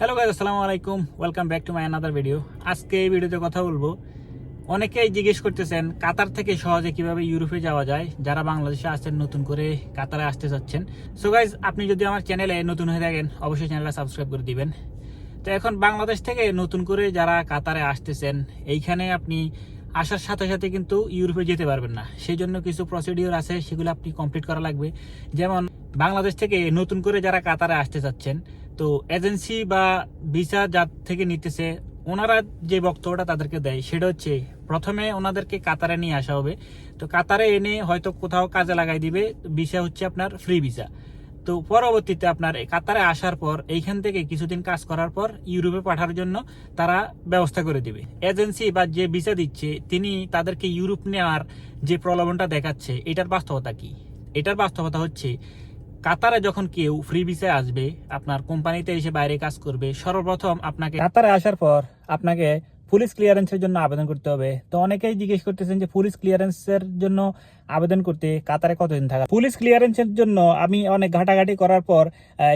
Hello guys আসসালামু আলাইকুম welcome back to my another video আজকে এই ভিডিওতে কথা বলব। অনেকেই জিজ্ঞেস করতেছেন, কাতার থেকে সহজে কীভাবে ইউরোপে যাওয়া যায়? যারা বাংলাদেশে আসছেন নতুন করে কাতারে আসতে চাচ্ছেন। সো গাইজ আপনি যদি আমার চ্যানেলে নতুন হয়ে থাকেন, অবশ্যই চ্যানেলটা সাবস্ক্রাইব করে দিবেন। তো এখন বাংলাদেশ থেকে নতুন করে যারা কাতারে আসতেছেন, এইখানে আপনি আসার সাথে সাথে কিন্তু ইউরোপে যেতে পারবেন না। সেই জন্য কিছু প্রসিডিওর আছে, সেগুলো আপনি কমপ্লিট করা লাগবে। যেমন, বাংলাদেশ থেকে নতুন করে যারা কাতারে আসতে চাচ্ছেন তো এজেন্সি বা ভিসা যার থেকে নিতেছে, ওনারা যে বক্তব্যটা তাদেরকে দেয় সেটা হচ্ছে, প্রথমে ওনাদেরকে কাতারে নিয়ে আসা হবে। তো কাতারে এনে হয়তো কোথাও কাজে লাগাই দিবে, ভিসা হচ্ছে আপনার ফ্রি ভিসা। তো পরবর্তীতে আপনার কাতারে আসার পর, এইখান থেকে কিছুদিন কাজ করার পর ইউরোপে পাঠার জন্য তারা ব্যবস্থা করে দিবে। এজেন্সি বা যে ভিসা দিচ্ছে, তিনি তাদেরকে ইউরোপ নেওয়ার যে প্রলোভনটা দেখাচ্ছে, এটার বাস্তবতা কি? এটার বাস্তবতা হচ্ছে কাতারে যখন কেউ ফ্রি ভিসায় আসবে, আপনার কোম্পানিতে এসে বাইরে কাজ করবে, সর্বপ্রথম আপনাকে কাতারে আসার পর আপনাকে পুলিশ ক্লিয়ারেন্সের জন্য আবেদন করতে হবে। তো অনেকেই জিজ্ঞেস করতেছেন যে পুলিশ ক্লিয়ারেন্সের জন্য আবেদন করতে কাতারে কতদিন থাকা? পুলিশ ক্লিয়ারেন্সের জন্য আমি অনেক ঘাটাঘাটি করার পর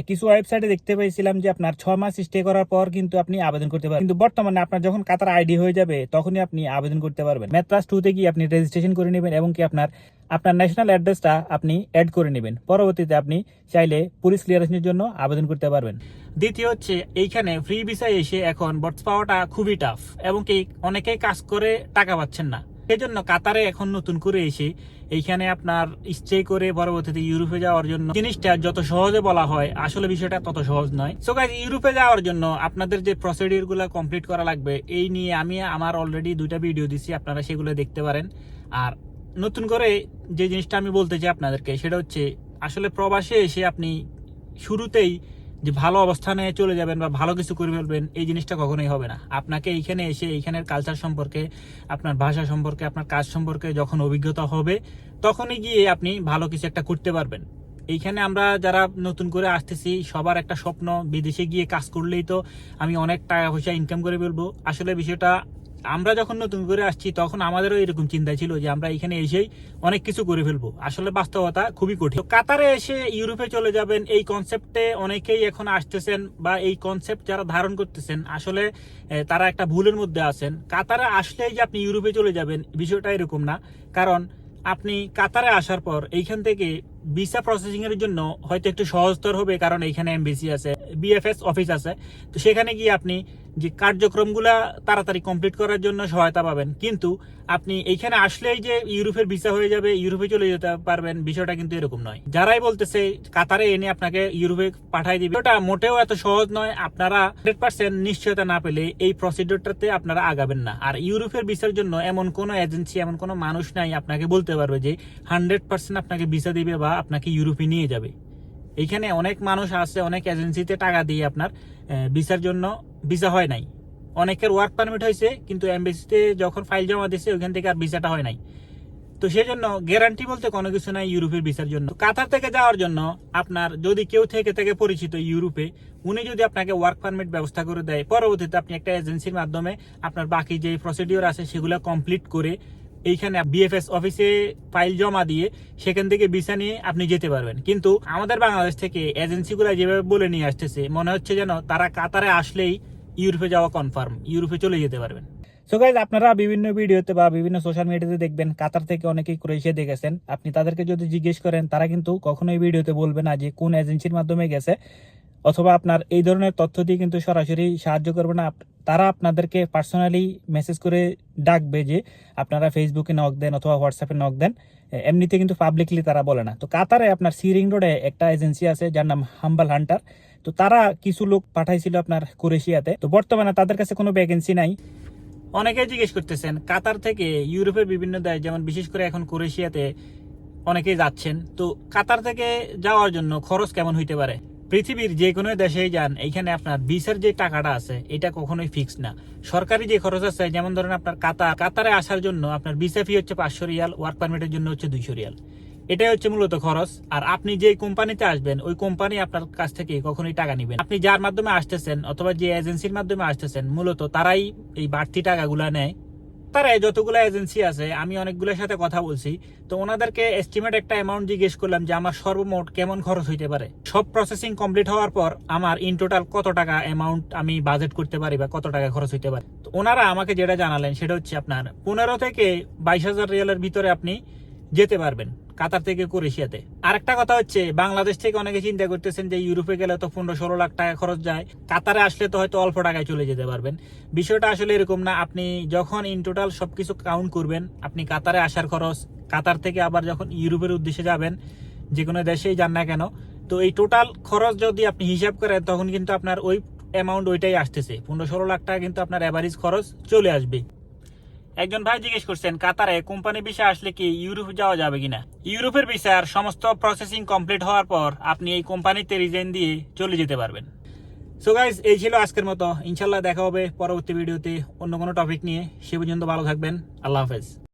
কিছু ওয়েবসাইটে দেখতে পেয়েছিলাম যে, আপনার ছ মাস স্টে করার পর কিন্তু আপনি আবেদন করতে পারবেন। কিন্তু বর্তমানে আপনার যখন কাতার আইডি হয়ে যাবে, তখনই আপনি আবেদন করতে পারবেন। মেট্রাস টুতে গিয়ে আপনি রেজিস্ট্রেশন করে নেবেন এবং কি আপনার আপনার ন্যাশনাল অ্যাড্রেসটা আপনি অ্যাড করে নেবেন। পরবর্তীতে আপনি চাইলে পুলিশ ক্লিয়ারেন্সের জন্য আবেদন করতে পারবেন। দ্বিতীয় হচ্ছে, এইখানে ফ্রি ভিসায় এসে এখন বটস পাওয়াটা খুবই টাফ এবং কি অনেকেই কাজ করে টাকা পাচ্ছেন না। সেই জন্য কাতারে এখন নতুন করে এসে এইখানে আপনার স্টে করে পরবর্তীতে ইউরোপে যাওয়ার জন্য জিনিসটা যত সহজে বলা হয়, আসলে বিষয়টা তত সহজ নয়। সো গাইজ ইউরোপে যাওয়ার জন্য আপনাদের যে প্রসিডিউরগুলো কমপ্লিট করা লাগবে, এই নিয়ে আমি আমার অলরেডি দুইটা ভিডিও দিছি, আপনারা সেগুলো দেখতে পারেন। আর নতুন করে যে জিনিসটা আমি বলতে চাই আপনাদেরকে, সেটা হচ্ছে আসলে প্রবাসে এসে আপনি শুরুতেই যে ভালো অবস্থানে চলে যাবেন বা ভালো কিছু করে ফেলবেন, এই জিনিসটা কখনোই হবে না। আপনাকে এইখানে এসে এইখানের কালচার সম্পর্কে, আপনার ভাষা সম্পর্কে, আপনার কাজ সম্পর্কে যখন অভিজ্ঞতা হবে, তখনই গিয়ে আপনি ভালো কিছু একটা করতে পারবেন। এইখানে আমরা যারা নতুন করে আসতেছি, সবার একটা স্বপ্ন, বিদেশে গিয়ে কাজ করলেই তো আমি অনেক টাকা পয়সা ইনকাম করে ফেলব। আসলে বিষয়টা আমরা যখন নতুন করে আসছি, তখন আমাদেরও এরকম চিন্তা ছিল যে আমরা এখানে এসেই অনেক কিছু করে ফেলব। আসলে বাস্তবতা খুবই কঠিন। কাতারে এসে ইউরোপে চলে যাবেন, এই কনসেপ্টে অনেকেই এখন আসতেছেন বা এই কনসেপ্ট যারা ধারণ করতেছেন, আসলে তারা একটা ভুলের মধ্যে আছেন। কাতারে আসলেই যে আপনি ইউরোপে চলে যাবেন, বিষয়টা এরকম না। কারণ আপনি কাতারে আসার পর এইখান থেকে ভিসা প্রসেসিং এর জন্য হয়তো একটু সহজতর হবে, কারণ এইখানে এমবিসি আছে বিএফএস অফিস আছে। তো সেখানে গিয়ে আপনি যে কার্যক্রমগুলা তাড়াতাড়ি কমপ্লিট করার জন্য সহায়তা পাবেন। কিন্তু আপনি এইখানে আসলেই যে ইউরোপের ভিসা হয়ে যাবে, ইউরোপে চলে যেতে পারবেন, বিষয়টা কিন্তু এরকম নয়। যারাই বলতেছে কাতারে এনে আপনাকে ইউরোপে পাঠাই দিবে, ওটা মোটেও এত সহজ নয়। আপনারা হান্ড্রেড পার্সেন্ট নিশ্চয়তা না পেলে এই প্রসিডিওরটাতে আপনারা আগাবেন না। আর ইউরোপের ভিসার জন্য এমন কোনো এজেন্সি এমন কোনো মানুষ নাই আপনাকে বলতে পারবে যে হান্ড্রেড পার্সেন্ট আপনাকে ভিসা দিবে বা আপনাকে ইউরোপে নিয়ে যাবে। এইখানে অনেক মানুষ আছে, অনেক এজেন্সিতে টাকা দিয়ে আপনার ভিসার জন্য ভিসা হয় নাই। অনেকের ওয়ার্ক পারমিট হয়েছে, কিন্তু এমবেসিতে যখন ফাইল জমা দিয়েছে, ওইখান থেকে আর ভিসাটা হয় নাই। তো সেই জন্য গ্যারান্টি বলতে কোনো কিছু নাই ইউরোপের ভিসার জন্য। কাতার থেকে যাওয়ার জন্য আপনার যদি কেউ থেকে থেকে পরিচিত ইউরোপে, উনি যদি আপনাকে ওয়ার্ক পারমিট ব্যবস্থা করে দেয়, পরবর্তীতে আপনি একটা এজেন্সির মাধ্যমে আপনার বাকি যে প্রসিডিওর আছে, সেগুলো কমপ্লিট করে এইখানে বিএফএস অফিসে ফাইল জমা দিয়ে সেখান থেকে ভিসা নিয়ে আপনি যেতে পারবেন। কিন্তু আমাদের বাংলাদেশ থেকে এজেন্সিগুলো যেভাবে বলে নিয়ে আসতেছে, মনে হচ্ছে যেন তারা কাতারে আসলেই ইউরোপে যাওয়া কনফার্ম ইউরোপে চলে যেতে পারবেন। সো গাইজ আপনারা বিভিন্ন ভিডিওতে বা বিভিন্ন সোশ্যাল মিডিয়াতে দেখবেন, কাতার থেকে অনেকেই ক্রোয়েশিয়া দেখেছেন আপনি তাদেরকে যদি জিজ্ঞেস করেন, তারা কিন্তু কখনোই ভিডিওতে বলবে না যে কোন এজেন্সির মাধ্যমে গেছে, অথবা আপনার এই ধরনের তথ্য দিয়ে কিন্তু সরাসরি সাহায্য করবে না। তারা আপনাদেরকে পার্সোনালি মেসেজ করে ডাকবে যে আপনারা ফেসবুকে নক দেন অথবা হোয়াটসঅ্যাপে নক দেন। এমনিতে কিন্তু পাবলিকলি তারা বলে না। তো কাতারে আপনার সিরিং রোডে একটা এজেন্সি আছে, যার নাম হাম্বাল হান্টার তো তারা কিছু লোক পাঠাইছিল আপনার ক্রোয়েশিয়াতে তো বর্তমানে তাদের কাছে কোনো ভ্যাকেন্সি নাই। অনেকে জিজ্ঞেস করতেছেন, কাতার থেকে ইউরোপের বিভিন্ন দেশ, যেমন বিশেষ করে এখন ক্রোয়েশিয়াতে অনেকেই যাচ্ছেন, তো কাতার থেকে যাওয়ার জন্য খরচ কেমন হইতে পারে? পৃথিবীর যে কোনো দেশেই যান, এইখানে আপনার ভিসার যে টাকাটা আছে, এটা কখনোই ফিক্স না। সরকারি যে খরচ আছে, যেমন ধরেন আপনার কাতার, কাতারে আসার জন্য আপনার ভিসা ফি হচ্ছে পাঁচশো রিয়াল ওয়ার্ক পারমিটের জন্য হচ্ছে দুইশো রিয়াল। এটাই হচ্ছে মূলত খরচ। আর আপনি যে কোম্পানিতে আসবেন, ওই কোম্পানি আপনার কাছ থেকে কখনোই টাকা নেবেন। আপনি যার মাধ্যমে আসতেছেন অথবা যে এজেন্সির মাধ্যমে আসতেছেন, মূলত তারাই এই বাড়তি টাকাগুলা নেয়। কাতারে যতগুলো এজেন্সি আছে, আমি অনেকগুলোর সাথে কথা বলছি, তো ওনাদেরকে এস্টিমেট একটা অ্যামাউন্ট জিজ্ঞেস করলাম যে আমার সর্বমোট কেমন খরচ হইতে পারে। সব প্রসেসিং কমপ্লিট হওয়ার পর আমার ইন টোটাল কত টাকা অ্যামাউন্ট আমি বাজেট করতে পারি বা কত টাকা খরচ হইতে পারে? তো ওনারা আমাকে যেটা জানালেন, সেটা হচ্ছে আপনার পনেরো থেকে বাইশ হাজার রিয়ালের ভিতরে আপনি যেতে পারবেন, কাতার থেকে ক্রোয়েশিয়াতে। আরেকটা কথা হচ্ছে, বাংলাদেশ থেকে অনেকে চিন্তা করতেছেন যে ইউরোপে গেলে তো পনেরো ষোলো লাখ টাকা খরচ যায়, কাতারে আসলে তো হয়তো অল্প টাকায় চলে যেতে পারবেন। বিষয়টা আসলে এরকম না, আপনি যখন ইন টোটাল সবকিছু কাউন্ট করবেন, আপনি কাতারে আসার খরচ, কাতার থেকে আবার যখন ইউরোপের উদ্দেশ্যে যাবেন যে কোনো দেশেই যান না কেন, তো এই টোটাল খরচ যদি আপনি হিসাব করেন, তখন কিন্তু আপনার ওই অ্যামাউন্ট ওইটাই আসতেছে। পনেরো ষোলো লাখ টাকা কিন্তু আপনার অ্যাভারেজ খরচ চলে আসবে একজন ভাই জিজ্ঞেস করছেন, কাতারে কোম্পানি ভিসা আসলে কি ইউরোপ যাওয়া যাবে কিনা? ইউরোপের ভিসার সমস্ত প্রসেসিং কমপ্লিট হওয়ার পর আপনি এই কোম্পানিতে রিজাইন দিয়ে চলে যেতে পারবেন। সো গাইজ এই ছিল আজকের মতো। ইনশাল্লাহ দেখা হবে পরবর্তী ভিডিওতে অন্য কোনো টপিক নিয়ে। সে পর্যন্ত ভালো থাকবেন। আল্লাহ হাফেজ।